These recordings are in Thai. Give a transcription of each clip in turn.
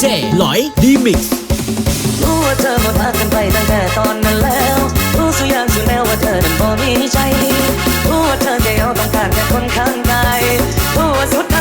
เจหลอยดีมิกซ์รู้ว่าเธอหมดรักันไปตั้งแต่ตอนนั้นแล้ว รู้สุอย่างสุแนวว่าเธอนั้นบ่มีใจ รู้ว่าเธอแค่เอาต้องการแค่คนข้างกายรู้ว่าสุด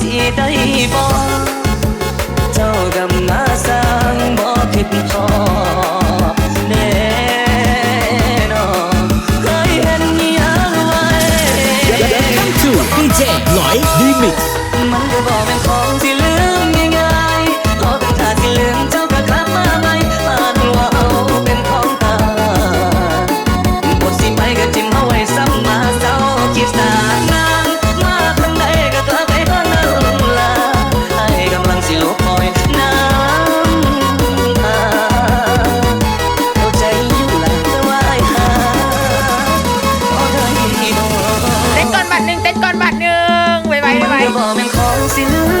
sĩ đây bó cháu gầm má sang bó thịt thò. DJ Lõi Remix Mắn đưa vào bên ต้นก่อนบาทหนึ่งไวๆไวๆ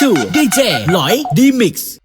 2 DJ หลอย D-Mix